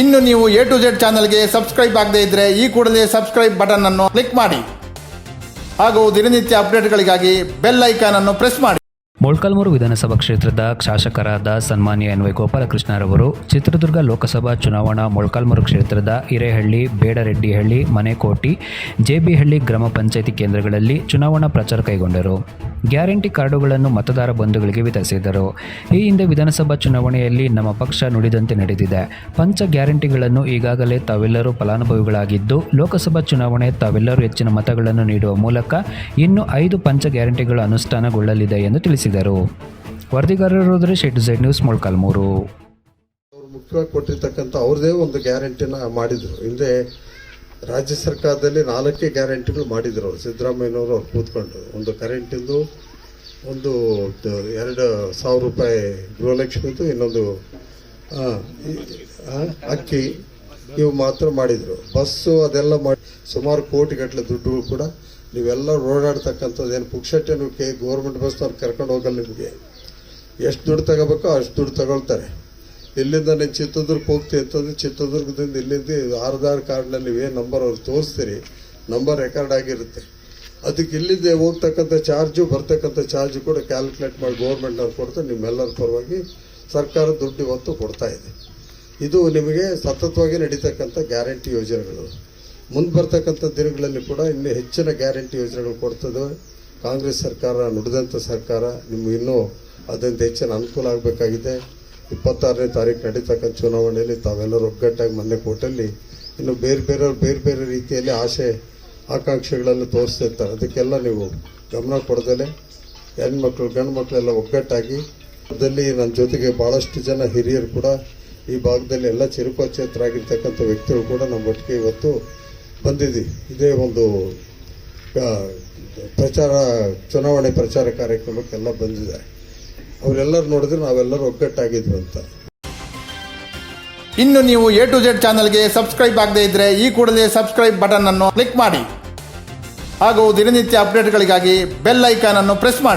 ಇನ್ನು ನೀವು A to Z ಚಾನಲ್ಗೆ ಸಬ್ಸ್ಕ್ರೈಬ್ ಆಗದೇ ಇದ್ದರೆ ಈ ಕೂಡಲೇ ಸಬ್ಸ್ಕ್ರೈಬ್ ಬಟನ್ ಅನ್ನು ಕ್ಲಿಕ್ ಮಾಡಿ. ಹಾಗೂ ದಿನನಿತ್ಯ ಅಪ್ಡೇಟ್ಗಳಿಗಾಗಿ ಬೆಲ್ ಐಕಾನ್ ಅನ್ನು ಪ್ರೆಸ್ ಮಾಡಿ. ಮೊಳ್ಕಲ್ಮೂರು ವಿಧಾನಸಭಾ ಕ್ಷೇತ್ರದ ಶಾಸಕರಾದ ಸನ್ಮಾನ್ಯ ಎನ್ ವೈ ಗೋಪಾಲಕೃಷ್ಣರವರು ಚಿತ್ರದುರ್ಗ ಲೋಕಸಭಾ ಚುನಾವಣಾ ಮೊಳ್ಕಲ್ಮೂರು ಕ್ಷೇತ್ರದ ಹಿರೇಹಳ್ಳಿ, ಬೇಡರೆಡ್ಡಿಹಳ್ಳಿ, ಮನೆಕೋಟಿ ಜೆಬಿಹಳ್ಳಿ ಗ್ರಾಮ ಪಂಚಾಯಿತಿ ಕೇಂದ್ರಗಳಲ್ಲಿ ಚುನಾವಣಾ ಪ್ರಚಾರ ಕೈಗೊಂಡರು. ಗ್ಯಾರಂಟಿ ಕಾರ್ಡುಗಳನ್ನು ಮತದಾರ ಬಂಧುಗಳಿಗೆ ವಿತರಿಸಿದರು. ಈ ಹಿಂದೆ ವಿಧಾನಸಭಾ ಚುನಾವಣೆಯಲ್ಲಿ ನಮ್ಮ ಪಕ್ಷ ನುಡಿದಂತೆ ನಡೆದಿದೆ. ಪಂಚ ಗ್ಯಾರಂಟಿಗಳನ್ನು ಈಗಾಗಲೇ ತಾವೆಲ್ಲರೂ ಫಲಾನುಭವಿಗಳಾಗಿದ್ದು, ಲೋಕಸಭಾ ಚುನಾವಣೆ ತಾವೆಲ್ಲರೂ ಹೆಚ್ಚಿನ ಮತಗಳನ್ನು ನೀಡುವ ಮೂಲಕ ಇನ್ನು ಐದು ಪಂಚ ಗ್ಯಾರಂಟಿಗಳು ಅನುಷ್ಠಾನಗೊಳ್ಳಲಿದೆ ಎಂದು ತಿಳಿಸಿದರು. ವರದಿಗಾರರು ಶೆಟ್ ಝೆಡ್ ನ್ಯೂಸ್, ಮೊಳಕಾಲ್ಮೂರು. ಮುಖ್ಯವಾಗಿ ಕೊಟ್ಟಿರ್ತಕ್ಕಂಥ ಅವ್ರದೇ ಒಂದು ಗ್ಯಾರಂಟಿನ ಮಾಡಿದ್ರು. ಹಿಂದೆ ರಾಜ್ಯ ಸರ್ಕಾರದಲ್ಲಿ ನಾಲ್ಕೇ ಗ್ಯಾರಂಟಿಗಳು ಮಾಡಿದ್ರು ಅವರು. ಸಿದ್ದರಾಮಯ್ಯನವರು ಅವ್ರು ಕೂತ್ಕೊಂಡು. ಒಂದು ಕರೆಂಟಿಂದು, ಒಂದು ಎರಡು ಸಾವಿರ ರೂಪಾಯಿ ಗೃಹಲಕ್ಷ್ಮಿದು, ಇನ್ನೊಂದು ಅಕ್ಕಿ, ಇವು ಮಾತ್ರ ಮಾಡಿದರು. ಬಸ್ಸು ಅದೆಲ್ಲ ಮಾಡಿ, ಸುಮಾರು ಕೋಟಿಗಟ್ಟಲೆ ದುಡ್ಡು ಕೂಡ ನೀವೆಲ್ಲ ಓಡಾಡ್ತಕ್ಕಂಥದ್ದು ಏನು ಪುಕ್ಷಟ್ಟೆ ಕೆ, ಗೌರ್ಮೆಂಟ್ ಬಸ್ನವ್ರು ಕರ್ಕೊಂಡು ಹೋಗಲ್ಲ ನಿಮಗೆ. ಎಷ್ಟು ದುಡ್ಡು ತಗೋಬೇಕೋ ಅಷ್ಟು ದುಡ್ಡು ತಗೊಳ್ತಾರೆ. ಇಲ್ಲಿಂದ ನೀನು ಚಿತ್ರದುರ್ಗಕ್ಕೆ ಹೋಗ್ತೀವಿ ಅಂತಂದ್ರೆ ಚಿತ್ರದುರ್ಗದಿಂದ ಇಲ್ಲಿಂದ ಆಧಾರ್ ಕಾರ್ಡ್ನಲ್ಲಿ ಏನು ನಂಬರ್ ಅವ್ರು ತೋರಿಸ್ತೀರಿ? ನಂಬರ್ ರೆಕಾರ್ಡ್ ಆಗಿರುತ್ತೆ. ಅದಕ್ಕೆ ಇಲ್ಲಿಂದ ಹೋಗ್ತಕ್ಕಂಥ ಚಾರ್ಜು ಬರ್ತಕ್ಕಂಥ ಚಾರ್ಜು ಕೂಡ ಕ್ಯಾಲ್ಕುಲೇಟ್ ಮಾಡಿ ಗೌರ್ಮೆಂಟ್ನವ್ರು ಕೊಡ್ತಾರೆ ನಿಮ್ಮೆಲ್ಲರ ಪರವಾಗಿ ಸರ್ಕಾರ ದುಡ್ಡು ಇವತ್ತು ಕೊಡ್ತಾ ಇದೆ. ಇದು ನಿಮಗೆ ಸತತವಾಗಿ ನಡೀತಕ್ಕಂಥ ಗ್ಯಾರಂಟಿ ಯೋಜನೆಗಳು. ಮುಂದೆ ಬರ್ತಕ್ಕಂಥ ದಿನಗಳಲ್ಲಿ ಕೂಡ ಇನ್ನೂ ಹೆಚ್ಚಿನ ಗ್ಯಾರಂಟಿ ಯೋಜನೆಗಳು ಕೊಡ್ತದೆ. ಕಾಂಗ್ರೆಸ್ ಸರ್ಕಾರ, ನುಡಿದಂಥ ಸರ್ಕಾರ, ನಿಮ್ಗೆ ಇನ್ನೂ ಅದರಿಂದ ಹೆಚ್ಚಿನ ಅನುಕೂಲ ಆಗಬೇಕಾಗಿದೆ. ಇಪ್ಪತ್ತಾರನೇ ತಾರೀಕು ನಡೀತಕ್ಕಂಥ ಚುನಾವಣೆಯಲ್ಲಿ ತಾವೆಲ್ಲರೂ ಒಗ್ಗಟ್ಟಾಗಿ ಮೊನ್ನೆ ಕೋಟಲ್ಲಿ ಇನ್ನು ಬೇರೆ ಬೇರೆಯವ್ರು ಬೇರೆ ಬೇರೆ ರೀತಿಯಲ್ಲಿ ಆಸೆ ಆಕಾಂಕ್ಷೆಗಳನ್ನು ತೋರಿಸ್ತಿರ್ತಾರೆ. ಅದಕ್ಕೆಲ್ಲ ನೀವು ಗಮನ ಕೊಡದಲೆ ಹೆಣ್ಮಕ್ಳು ಗಂಡು ಮಕ್ಕಳೆಲ್ಲ ಒಗ್ಗಟ್ಟಾಗಿ ಅದರಲ್ಲಿ ನನ್ನ ಜೊತೆಗೆ ಭಾಳಷ್ಟು ಜನ ಹಿರಿಯರು ಕೂಡ ಈ ಭಾಗದಲ್ಲಿ ಎಲ್ಲ ಚಿರುಪಚೇತರಾಗಿರ್ತಕ್ಕಂಥ ವ್ಯಕ್ತಿಗಳು ಕೂಡ ನಮ್ಮ ಒಟ್ಟಿಗೆ ಇವತ್ತು ಬಂದಿದ್ದೀವಿ ಇದೇ ಒಂದು ಪ್ರಚಾರ, ಚುನಾವಣೆ ಪ್ರಚಾರ ಕಾರ್ಯಕ್ರಮಕ್ಕೆಲ್ಲ ಬಂದಿದ್ದಾರೆ. ಅವರೆಲ್ಲರೂ ನೋಡಿದ್ರೆ ನಾವೆಲ್ಲರೂ ಒಗ್ಗಟ್ಟಾಗಿದ್ವಿ ಅಂತ. ಇನ್ನು ನೀವು ಎ ಟು ಜೆಡ್ ಚಾನಲ್ಗೆ ಸಬ್ಸ್ಕ್ರೈಬ್ ಆಗದೇ ಇದ್ದರೆ ಈ ಕೂಡಲೇ ಸಬ್ಸ್ಕ್ರೈಬ್ ಬಟನ್ ಅನ್ನು ಕ್ಲಿಕ್ ಮಾಡಿ. ಹಾಗೂ ದಿನನಿತ್ಯ ಅಪ್ಡೇಟ್ಗಳಿಗಾಗಿ ಬೆಲ್ ಐಕಾನ್ ಅನ್ನು ಪ್ರೆಸ್ ಮಾಡಿ.